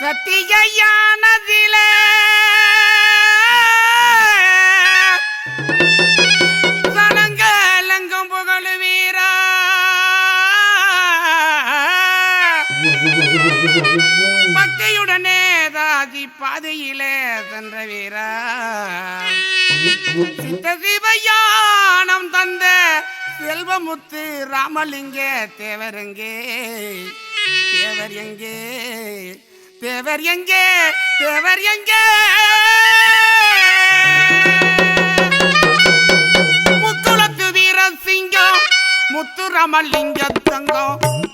சத்தியானதில சனங்கலங்கும் புகழு வீரா பக்தியுடனே தாதி பாதையிலே சென்ற வீரா சித்த சிவயானம் தந்த செல்வமுத்து ராமலிங்க தேவர் எங்கே? தேவர் எங்கே? தேவர் எங்கே? தேவர் எங்கே? முத்துளத்து வீர முத்துரமலிங்க தங்கம்.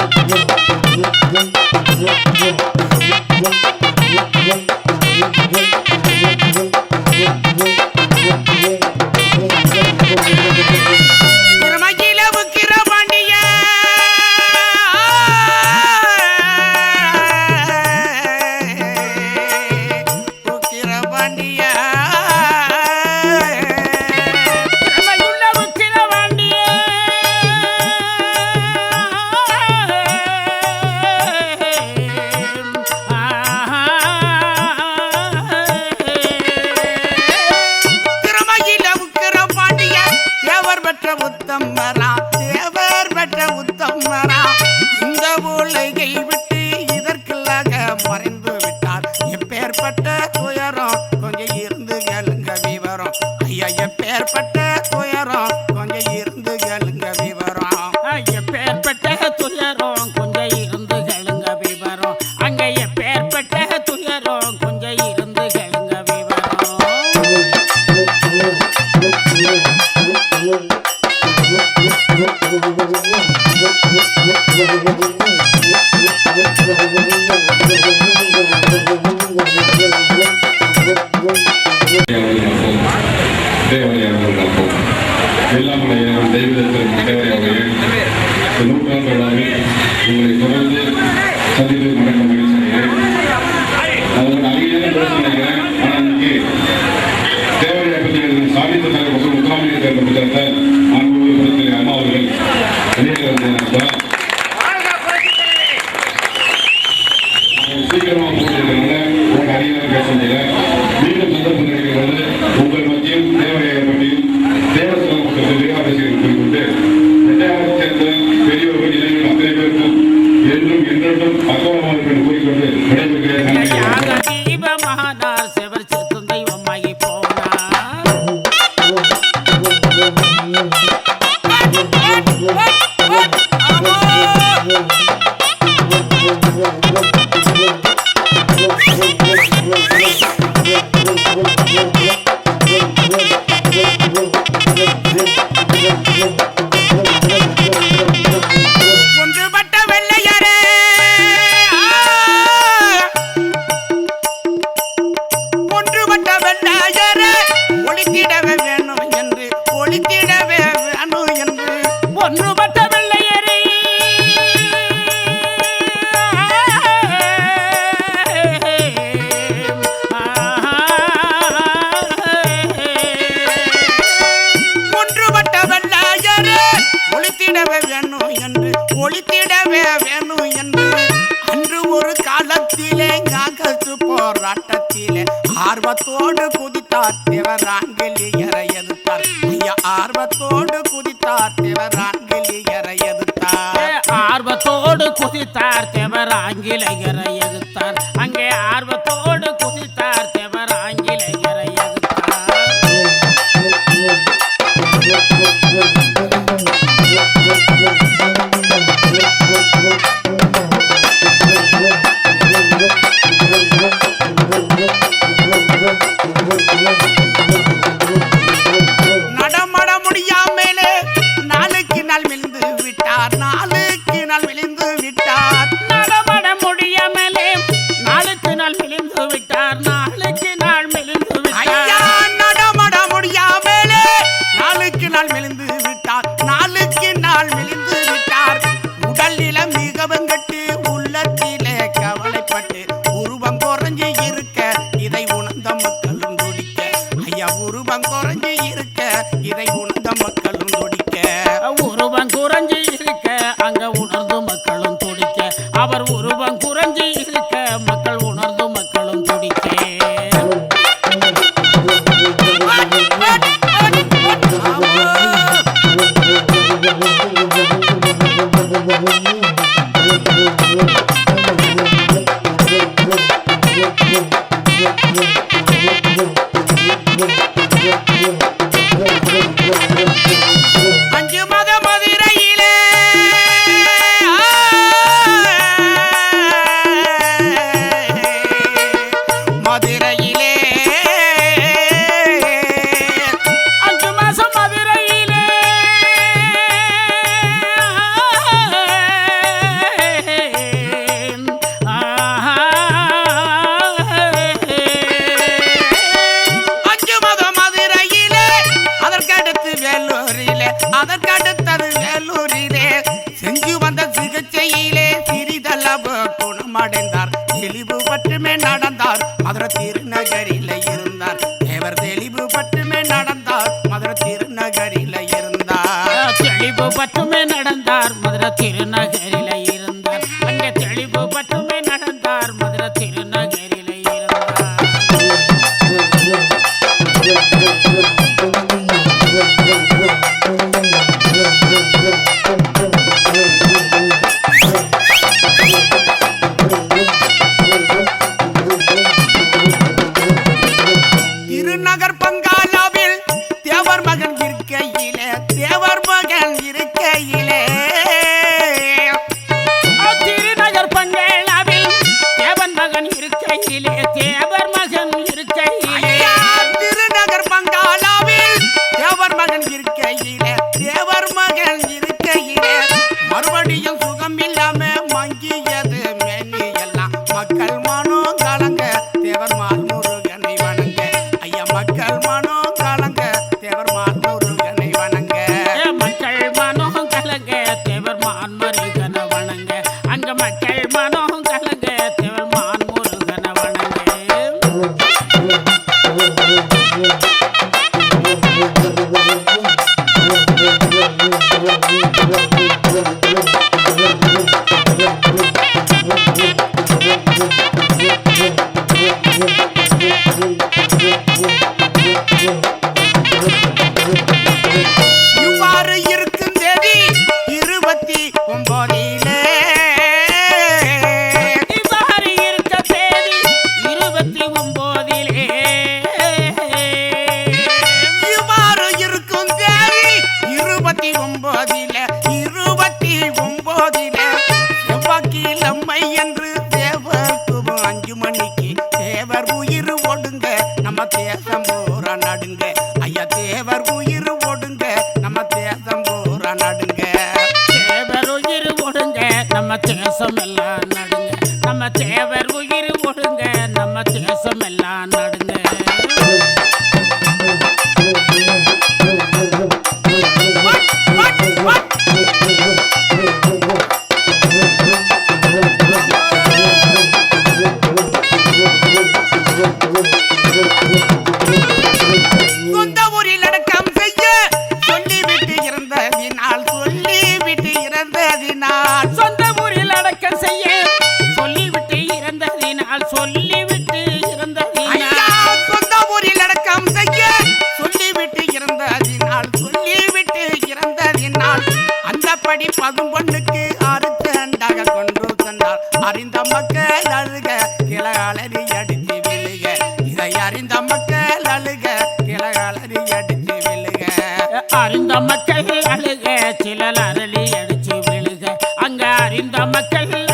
Thank you. இந்த உலகை நூற்றாண்டு விழாவில் உங்களை தொடர்ந்து சந்தித்து நடக்க மகிழ்ச்சி அடைகிறேன் நிறைய நேரம் பேச நினைக்கிறேன் ஆனால் இங்கே தேவையை பற்றி எழுதும் சாகித்ய தலைவர் முகாமில் தேர்ந்த புத்தகத்தை அன்பு சீக்கிரமாக போட்டிருக்கிறதுனால உங்க அறிய பேச முடியல. போவோம் ஒளித்திடவே வேணும் என்று ஒளித்திடவே வேணும் என்று. அன்று ஒரு காலத்திலே காகசு போராட்டத்திலே ஆர்வத்தோடு குதித்தார் திவராங்கிலியர எதிர்த்தார் ஆர்வத்தோடு குதித்தார் திவராங்கிலியர எதிர்த்தார் ஆர்வத்தோடு குதித்தார் திவராங்கிலியர பங்காளாவில் தேவர் மகன் இருக்கையிலே தேவர் மகன் இருக்கையிலே. திருநகர் பங்காளாவில் தேவன் மகன் இருக்கையிலே தேவர் மகன் இருக்கையிலே. திருநகர் பங்காளாவில் தேவர் மகன் இருக்கையிலே தேவர் மகன் இருக்கையிலே. மறுபடியும் சுகம் இல்லாம மங்கிய Thank you. ஓடுங்க நம்ம தேசம் போரா நடுங்க. ஐயா தேவர் உயிர் ஓடுங்க நம்ம தேசம் போரா நடுங்க. தேவர் உயிர் ஓடுங்க நம்ம தேசம் எல்லாம் சிலர் அரளி அடிச்சு விழுக. அங்க அறிந்த மக்கள்